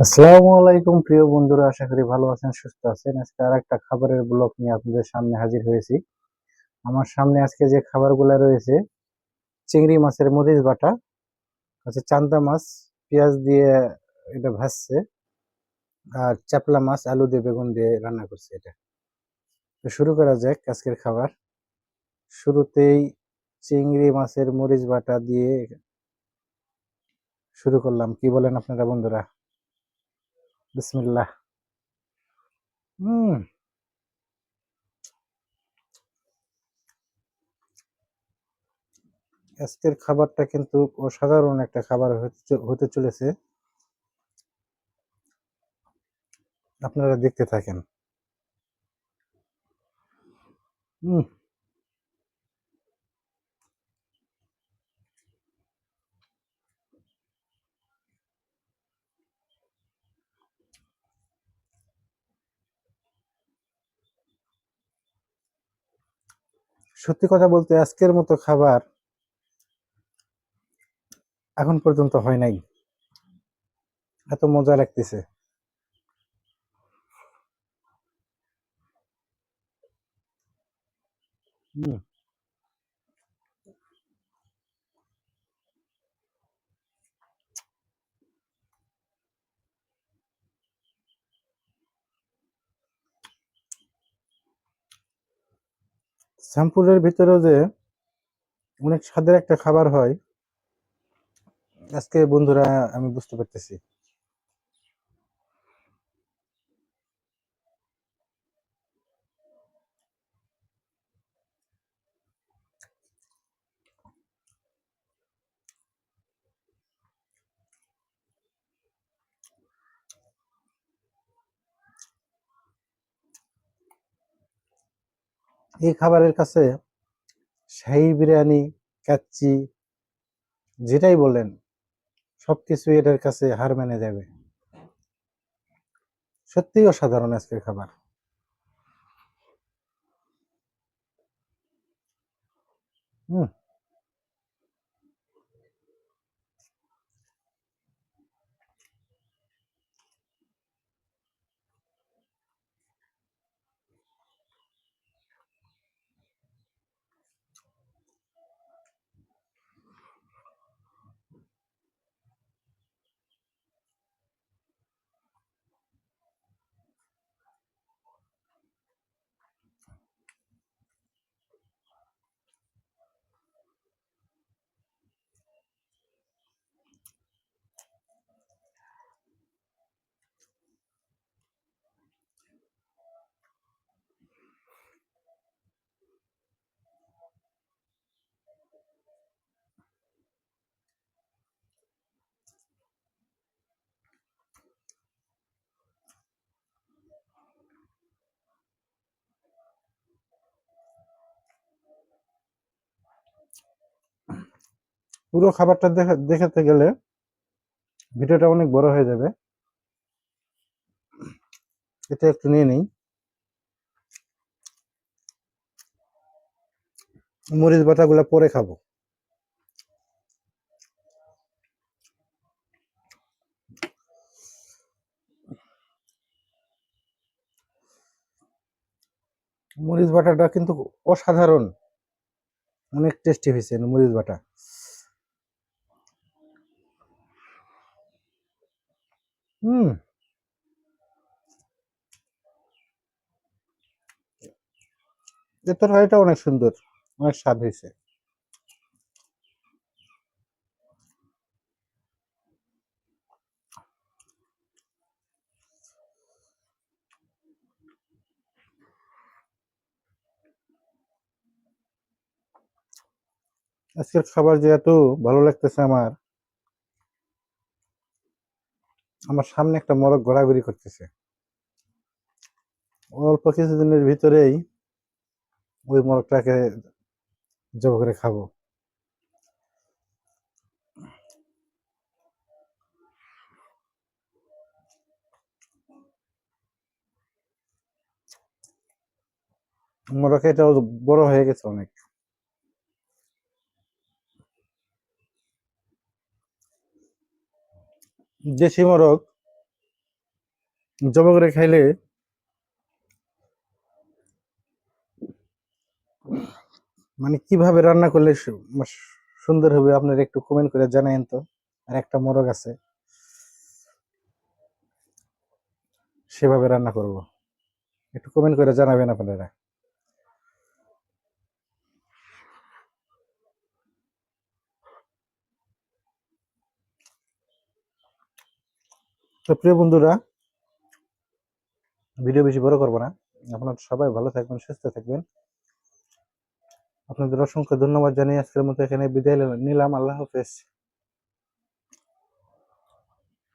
আসসালামু আলাইকুম, প্রিয় বন্ধুরা, আশা করি ভালো আছেন, সুস্থ আছেন। আজকে আর একটা খাবারের ব্লগ নিয়ে আপনাদের সামনে হাজির হয়েছি। আমার সামনে আজকে যে খাবারগুলো রয়েছে, চিংড়ি মাছের মরিচ বাটা, আছে চান্দা মাছ, পেঁয়াজ দিয়ে এটা ভাজছে, আর চাপলা মাছ, আলু দিয়ে বেগুন দিয়ে রান্না করছে এটা। তো শুরু করা যাক আজকের খাবার। শুরুতেই চিংড়ি মাছের মরিচ বাটা দিয়ে শুরু করলাম। কি বলেন আপনারা বন্ধুরা? বিসমিল্লাহ। হুম। আজকের খাবারটা কিন্তু অসাধারণ একটা খাবার হতে হতে চলেছে। আপনারা দেখতে থাকেন। হুম। সত্যি কথা বলতে আজকের মতো খাবার এখন পর্যন্ত হয় নাই। এত মজা লাগতেছে। হুম। শ্যাম্পুরের ভিতরেও যে অনেক স্বাদের একটা খাবার হয় আজকে বন্ধুরা আমি বুঝতে পারতেছি। এই খাবারের কাছে শাহী বিরিয়ানি, কাচ্চি, যেটাই বলেন সব কিছু এটার কাছে হার মেনে যাবে। সত্যিই অসাধারণ আজকের খাবার। হুম। পুরো খাবারটা দেখে, দেখাতে গেলে ভিডিওটা অনেক বড় হয়ে যাবে। এটা একটু নিয়ে নিই। মরিচ বাটাগুলো পরে খাব। মরিচ বাটাটা কিন্তু অসাধারণ। অনেক টেস্টি হয়েছে মরিচ বাটা। হুম এর তরকারিটা অনেক সুন্দর, অনেক স্বাদ হয়েছে। আজকের খাবার যে এত ভালো লাগতেছে আমার আমার সামনে একটা মোরগ ঘোরাঘুরি করতেছে। অল্প কিছুদিনের ভিতরেই ওই মোরগটাকে জব করে খাব। মোরগ এটাও বড় হয়ে গেছে অনেক। দেশি মোরগ জবা করে খাইলে মানে কীভাবে রান্না করলে সুন্দর হবে আপনারা একটু কমেন্ট করে জানাইন তো। আর একটা মোরগ আছে, সেভাবে রান্না করব। একটু কমেন্ট করে জানাবেন আপনারা। তো প্রিয় বন্ধুরা, ভিডিও বেশি বড় করব না। আপনার সবাই ভালো থাকবেন, সুস্থ থাকবেন। আপনাদের অসংখ্য ধন্যবাদ জানিয়ে আজকের মতো এখানে বিদায় নিলাম। আল্লাহ হাফেজ।